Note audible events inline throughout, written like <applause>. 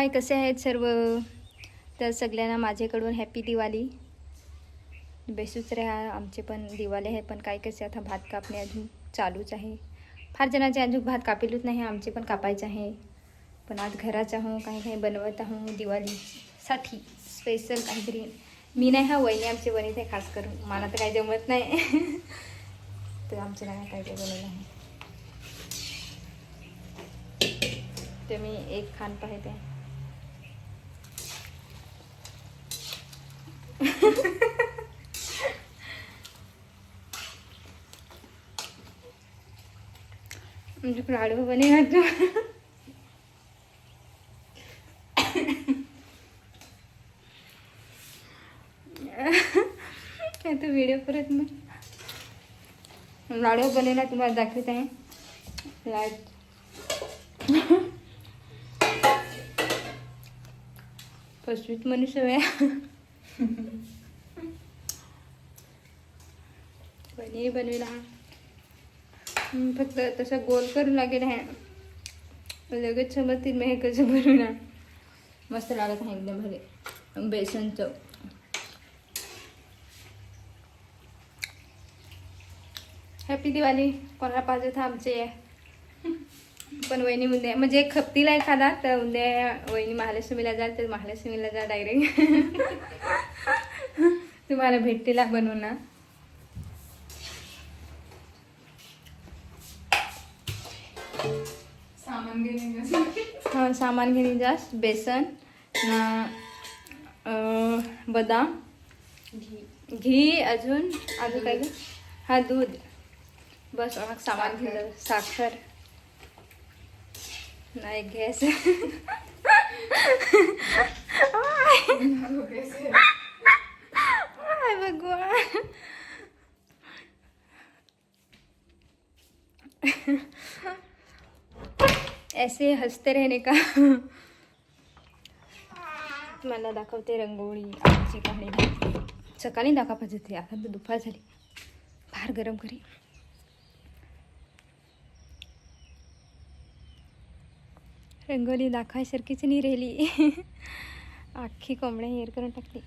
हाय कसे आहेत सर्व? तर सगळ्यांना माझ्याकडून हॅपी दिवाळी. बेसूच राहा आमचे पण दिवाळी आहे पण काय कसे आता भात कापणे अजून चालूच आहे. फार जणांचे अजून भात कापेलच नाही आमचे पण कापायचे आहे. पण आज घराच आहो काही काही बनवत आहो दिवाळीसाठी. स्पेशल काहीतरी. मी नाही हा वहिनी आमची बनवत आहे खास करून. मला तर काही जमत नाही. <laughs> तर आमच्या नाही काय काय बनवलं आहे? ते मी एक खान पाहते. म्हणजे प्राडू बने काय आता व्हिडिओ परत मग. लाडू बनेला तुम्हाला दाखवत आहे. लाड फसवीत <laughs> मनुष्य आहे. <laughs> पनीर बनविला फक्त तसं गोल करून लागेल आहे लगेच समजतील मी हे कसं बनविला मस्त लागत आहे एकदम भले बेसनचं हॅपी दिवाळी कोणाला पाहिजे तर आमचे आहे पण वहिनी उद्या म्हणजे खपतीला एखादा तर उद्या वहिनी महालक्ष्मीला जाल तर महालक्ष्मीला जा डायरेक्ट <laughs> तुम्हाला भेटतीला बनवून. ना सामान घेणे हा सामान घेणे जास्त बेसन बदाम. घी अजून अजून काय घे? हा दूध. बस मग सामान घेतलं साखर. नाही गॅस. <laughs> <laughs> ऐसे हसते रहने का। मला दाखवते रंगोळी आमची कहाणी सकाळी दाखवा पाहिजे ते आता तर दुपार झाली. फार गरम करी. रंगोली दाखवायसारखीच नाही राहिली. अख्खी कोंबड्या हेअर करून टाकली.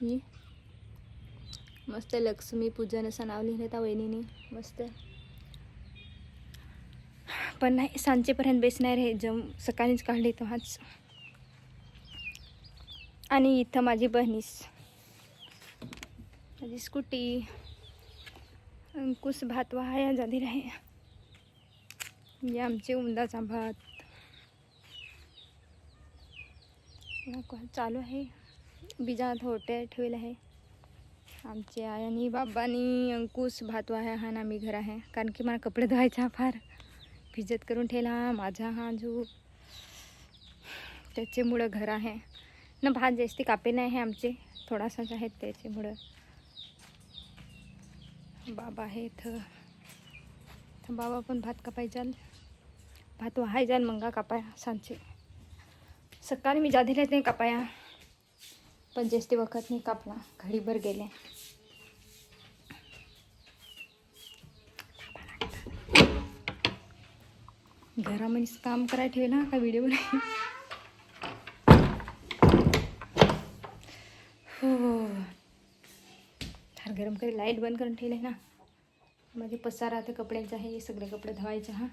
ही. मस्त लक्ष्मी पूजन असं नाव लिहिलं त्या वहिनीने. मस्त. पण नाही सांजेपर्यंत बेसणार आहे. जम सकाळीच काढली तो हाच आणि इथं माझी बहिणीस माझी स्कूटी. अंकुश भात वाया झाली आहे. आमचे उंदाचा भात. चालू आहे? बिजा होटे ठेवले आहे. आमचे आयानी बाबांनी अंकुश भात वाया हा ना मी घर आहे. कारण की मला कपडे धुवायचा फार. भिजत करून ठेवला माझा हा जो त्याच्यामुळं घर आहे. ना भात जास्ती कापे नाही आहे आमचे थोडासाच आहेत त्याच्यामुळं. बाबा आहे इथं बाबा पण भात कापाय जाल भात वाहाय जाल मंगा कापाया सांचे. सकाळी मी जाधीलाच नाही कापाया पण जास्ती वखत नाही कापला. घडीभर गेले. घरामध्ये काम करायला ठेवला का व्हिडिओ नाही हो. फार गरम करी लाइट बंद करून ठेवले ना. माझे पसारा आता कपड्यांचा आहे सगळे कपडे धुवायचे हा.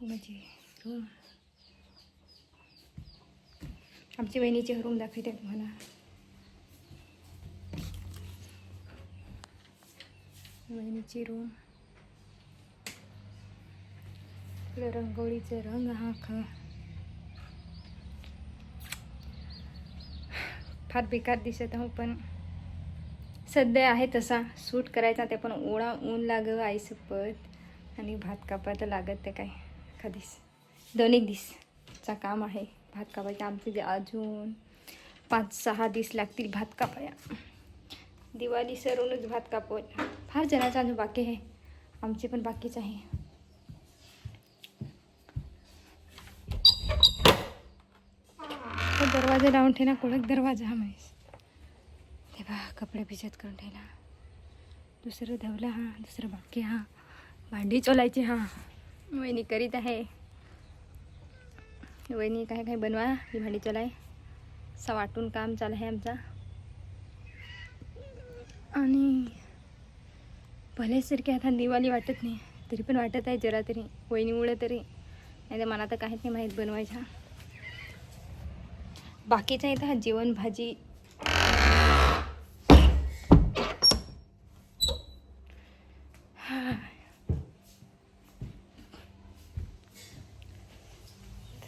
म्हणजे रूम हो. आमची वहिनीचे रूम दाखवते तुम्हाला वहिनीची रूम आपलं रंगोळीचे रंग हा ख. फार बेकार दिसत आहो पण सध्या आहे तसा. सूट करायचा ते पण ओळा ऊन लाग आईसपत आणि भात कापायला लागत ते काय. कधीच दोन एक दिसचा काम आहे. भात कापायचं. आमचे जे अजून पाच सहा दिस लागतील भात कापाया दिवाळी सरूनच भात कापवत फार जणांचा अजून बाकी आहे. आमचे पण बाकीच आहे तो दरवाजा लावून ठेवला कोळक दरवाजा हा म्हैस. ते बा कपडे भिजत करून ठेवला. दुसरं धवलं हा दुसरं बाकी हा. भांडी चोलायची हा. वहिनी करीत आहे. वहिनी काय काय बनवा ही भांडी चलाय. असा वाटून काम चालू आहे आमचा. आणि भल्यासारखी आता दिवाळी वाटत नाही तरी पण वाटत आहे जरा तरी. वहिनीमुळे तरी. नाही तर मला तर काहीच नाही माहीत बनवायच्या. बाकीच्या इथं हा जेवण भाजी.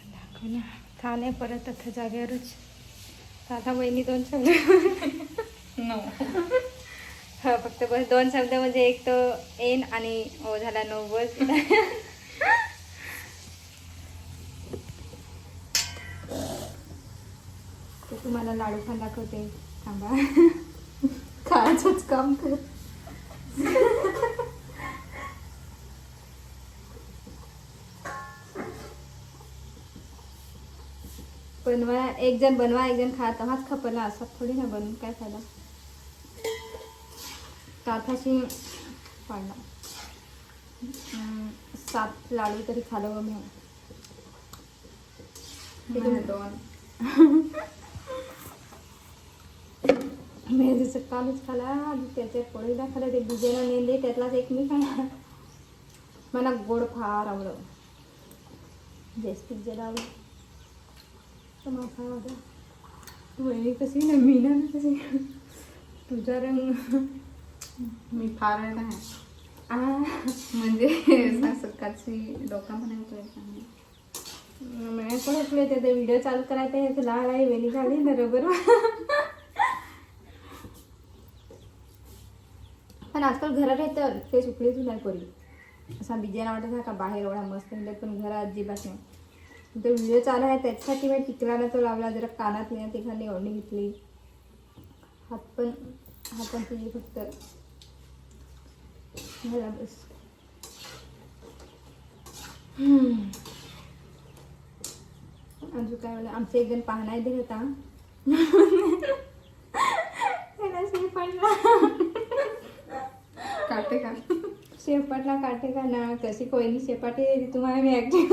दाखव ना. था नाही परत आता जागेवरच. तर आता वहिनी दोन शब्द. नो. हा फक्त बस दोन शब्द म्हणजे एक तो एन आणि ओ झाला नो बस तुम्हाला लाडू पण दाखवते. थांबा. <laughs> खायचंच काम कर. बनवा एक जण बनवा एक जण खा. तेव्हाच खपला असं थोडी ना बनवून काय फायदा? काथाशी पाडला सात लाडू तरी खालो मी. दोन. <laughs> जसं कालच खाला आधी त्याच्यात पोळी दाखवला ते बिजेनं नेले. त्यातलाच एक मी खाला मला गोड फार आवडलं. जास्तीत ज्यादा आवडलं. तर मला फार आवडलं. तू वहिनी कशी ना? मी ना कशी तुझा रंग मी फार वेळ आहे आ. म्हणजे सकाळची डोका म्हणायचं मी पण उठले ते व्हिडिओ चालू करायचा आहे तुला आहे. वेली झाली ना. बरोबर. आणि आजकाल घरात येतं ते सुकलीच नाही पोरी. असा बिजाना वाटत का बाहेर एवढा मस्त निघत पण घरात अजिबात नाही. तो व्हिडिओ चालू आहे त्याच्यासाठी मी टिकलाला तो लावला जरा कानात नाही तिखाली ओढणी घेतली. हात पण हात पण तुझी फक्त. झाला बस. अजून काय बोला आमचे एक जण पाहणा दिले होता. <laughs> त्याला काटे का शेपटला काटे का ना. कशी कोयनी शेपाटी दिली तुम्हाला मी ऍक्टिंग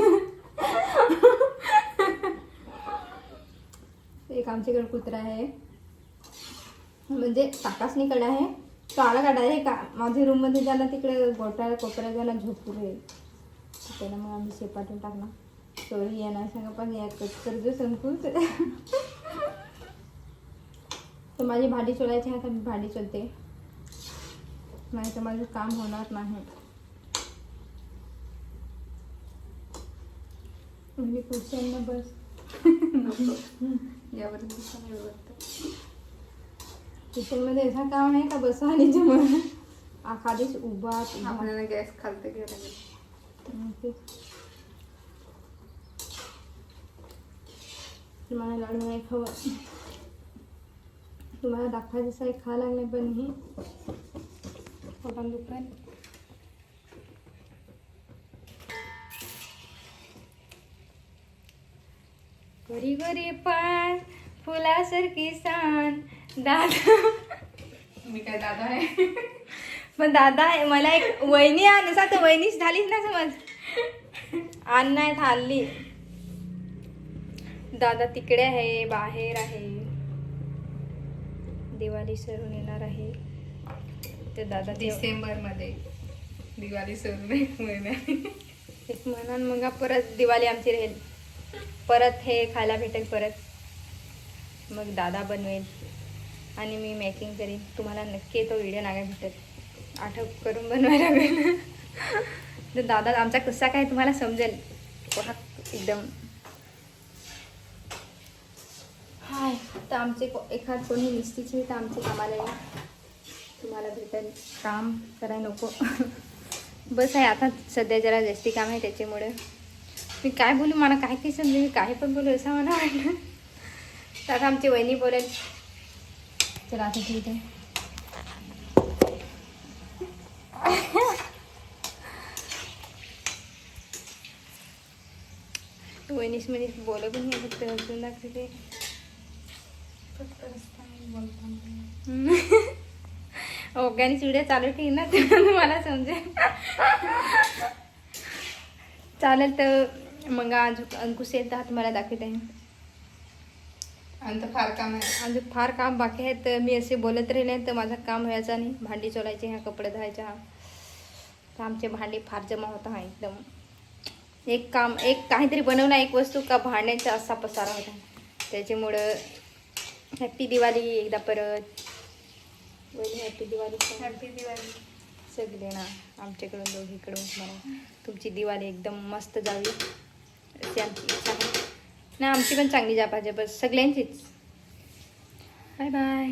एक आमच्याकडे कुत्रा आहे. म्हणजे ताकासनीकडे आहे. तो आला काढा आहे का? माझ्या रूममध्ये जाणं तिकडे गोटा कोपऱ्या जाणं झोपूर आहे. त्याला मग आम्ही शेपाटून टाकला चोरी येणार सांगा पण या कर्ज संकुच तर माझी भांडी चोलायची आहे तर मी भांडी चोलते नाही तर माझं काम होणार नाही. म्हणजे पुढच्यांना बस. <laughs> यावर किचनमध्ये असं काम आहे का? बस आणि जमून आखादीच उभा आपल्याला गॅस खालते तेच. तुम्हाला लाडू नाही खावं. तुम्हाला दाखवायचं आहे खा लागले पण हे दुखायला घरी घरी पान फुलासारखी सान दादा मी काय दादा आहे? पण दादा मला एक वहिनी आण तर वहिनीच झालीच ना समज. आण नाही खाल्ली दादा तिकडे आहे बाहेर आहे. दिवाळी सरून येणार आहे. ते दादा ते डिसेंबरमध्ये दिवाळी सुरू एक म्हणून मग परत दिवाळी आमची राहील. परत हे खायला भेटेल परत. मग दादा बनवेल. आणि मी मेकिंग करीन. तुम्हाला नक्की तो व्हिडिओ नागा भेटेल आठव करून बनवायला लागेल. तर दादा आमचा कसा काय तुम्हाला समजेल? एकदम. हाय तर आमचे एखाद कोणी निस्तीचे तर आमचे कामाला येईल. तुम्हाला भेटेल. काम करायला नको. बस आहे आता सध्या जरा जास्ती काम आहे त्याच्यामुळे. मी काय बोलू मला काय काही समजेल मी काय पण बोलू असं मला वाटलं. तर आता आमची वहिनी बोलेल. चला आता ठीक आहे. वहिनीस म्हणजे बोलत नाही फक्त हसून दाखवते. फक्त बोलताना. ऑर्गॅनिक व्हिडिओ चालू ठेवी ना मला समजेल. चालेल तर मग आज अंकुश येतात तुम्हाला दाखवते. आणि तर फार काम आहे. अजून फार काम बाकी आहे तर मी असे बोलत राहिले तर माझं काम व्हायचं नाही. भांडी चोलायचे ह्या कपडे धुवायचे हा. तर आमचे भांडी फार जमा होत आहे एकदम. एक काम एक काहीतरी बनवणं एक वस्तू का भांड्याचा असा पसारा होता. त्याच्यामुळं हॅप्पी दिवाळी एकदा परत. Happy Diwali happy Diwali. सगळे ना आमच्याकडून दोघीकडून मला तुमची दिवाळी एकदम मस्त जावी. अशी आमची इच्छा आहे. ना आमची पण चांगली जा पाहिजे बस सगळ्यांचीच. Bye bye.